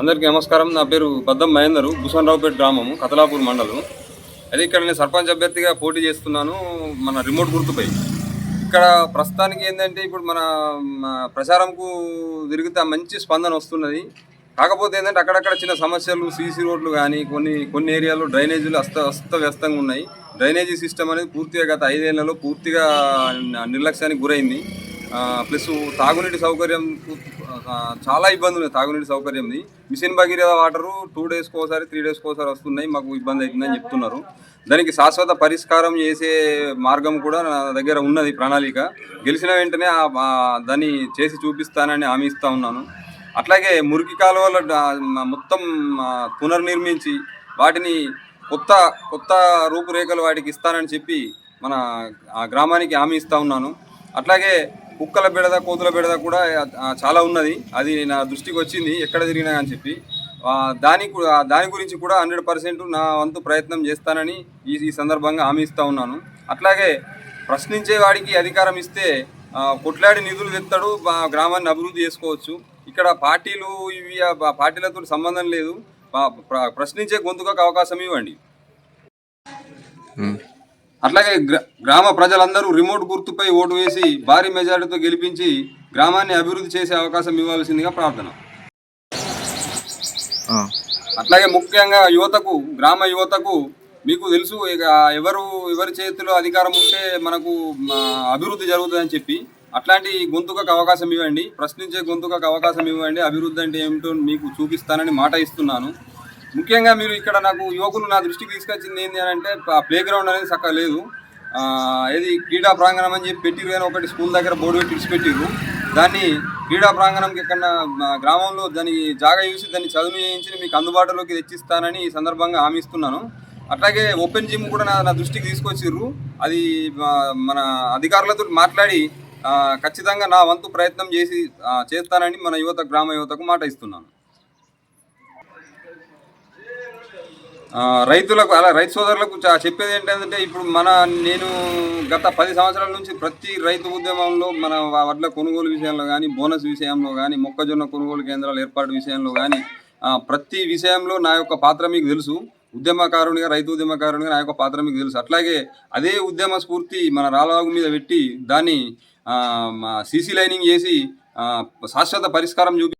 అందరికీ నమస్కారం. నా పేరు బద్దం మహేందరు. భూషణరావుపేట గ్రామము కతలాపూర్ మండలం. అదే ఇక్కడ నేను సర్పంచ్ అభ్యర్థిగా పోటీ చేస్తున్నాను మన రిమోట్ గుర్తుపై. ఇక్కడ ప్రస్తుతానికి ఏంటంటే ఇప్పుడు మన ప్రచారంకు తిరిగితే మంచి స్పందన వస్తున్నది. కాకపోతే ఏంటంటే అక్కడక్కడ చిన్న సమస్యలు సీసీ రోడ్లు కానీ కొన్ని కొన్ని ఏరియాలో డ్రైనేజీలు అస్త అస్తవ్యస్తంగా ఉన్నాయి. డ్రైనేజీ సిస్టమ్ అనేది పూర్తిగా గత ఐదేళ్ళలో పూర్తిగా నిర్లక్ష్యానికి గురైంది. ప్లస్ తాగునీటి సౌకర్యం చాలా ఇబ్బంది ఉంది తాగునీటి సౌకర్యంది మిషన్ భగీరథ వాటరు టూ డేస్కి ఒకసారి త్రీ డేస్కి ఒకసారి వస్తున్నాయి. మాకు ఇబ్బంది అవుతుందని చెప్తున్నారు. దానికి శాశ్వత పరిష్కారం చేసే మార్గం కూడా నా దగ్గర ఉన్నది ప్రణాళిక. గెలిచిన వెంటనే దాన్ని చేసి చూపిస్తానని హామీ ఇస్తూ ఉన్నాను. అట్లాగే మురికి కాలువల మొత్తం పునర్నిర్మించి వాటిని కొత్త కొత్త రూపురేఖలు వాటికి ఇస్తానని చెప్పి మన ఆ గ్రామానికి హామీ ఇస్తూ ఉన్నాను. అట్లాగే కుక్కల బెడద కోతుల బెడద కూడా చాలా ఉన్నది. అది నా దృష్టికి వచ్చింది. ఎక్కడ తిరిగినా అని చెప్పి. దాని దాని గురించి కూడా హండ్రెడ్ పర్సెంట్ నా వంతు ప్రయత్నం చేస్తానని ఈ ఈ సందర్భంగా హామీ ఇస్తూ ఉన్నాను. అట్లాగే ప్రశ్నించే వాడికి అధికారం ఇస్తే కొట్లాడి నిధులు తెస్తాడు మా గ్రామాన్ని అభివృద్ధి చేసుకోవచ్చు. ఇక్కడ పార్టీలు ఇవి పార్టీలతో సంబంధం లేదు. ప్ర- ప్రశ్నించే గొంతుకకు అవకాశం ఇవ్వండి. అట్లాగే గ్ర- గ్రామ ప్రజలందరూ రిమోట్ గుర్తుపై ఓటు వేసి భారీ మెజారిటీతో గెలిపించి గ్రామాన్ని అభివృద్ధి చేసే అవకాశం ఇవ్వాల్సిందిగా ప్రార్థన. అట్లాగే ముఖ్యంగా యువతకు గ్రామ యువతకు మీకు తెలుసు ఇక ఎవరు ఎవరి చేతిలో అధికారం ఉంటే మనకు అభివృద్ధి జరుగుతుందని చెప్పి. అట్లాంటి గొంతుకకు అవకాశం ఇవ్వండి ప్రశ్నించే గొంతుకకు అవకాశం ఇవ్వండి అభివృద్ధి అంటే ఏమిటో మీకు చూపిస్తానని మాట ఇస్తున్నాను. ముఖ్యంగా మీరు ఇక్కడ నాకు యువకులు నా దృష్టికి తీసుకొచ్చింది ఏంటి అని అంటే ప్లే గ్రౌండ్ అనేది చక్కగా లేదు. ఏది క్రీడా ప్రాంగణం అని చెప్పి పెట్టిరు కానీ ఒకటి స్కూల్ దగ్గర బోర్డు పెట్టి పెట్టిరు దాన్ని క్రీడా ప్రాంగణంకి ఎక్కడ గ్రామంలో దానికి జాగా చూసి దాన్ని చదువు చేయించి మీకు అందుబాటులోకి తెచ్చిస్తానని ఈ సందర్భంగా హామీ ఇస్తున్నాను. అట్లాగే ఓపెన్ జిమ్ కూడా నా నా దృష్టికి తీసుకొచ్చిర్రు. అది మన అధికారులతో మాట్లాడి ఖచ్చితంగా నా వంతు ప్రయత్నం చేసి చేస్తానని మన యువత గ్రామ యువతకు మాట ఇస్తున్నాను. రైతులకు అలా రైతు సోదరులకు చెప్పేది ఏంటంటే ఇప్పుడు మన నేను గత పది సంవత్సరాల నుంచి ప్రతి రైతు ఉద్యమంలో మన వడ్ల కొనుగోలు విషయంలో కానీ బోనస్ విషయంలో కానీ మొక్కజొన్న కొనుగోలు కేంద్రాల ఏర్పాటు విషయంలో కానీ ప్రతి విషయంలో నా యొక్క పాత్ర మీకు తెలుసు. ఉద్యమకారునిగా రైతు ఉద్యమకారునిగా నా యొక్క పాత్ర మీకు తెలుసు. అట్లాగే అదే ఉద్యమ స్ఫూర్తి మన రాలవాగు మీద పెట్టి దాన్ని సీసీ లైనింగ్ చేసి శాశ్వత పరిష్కారం చూపి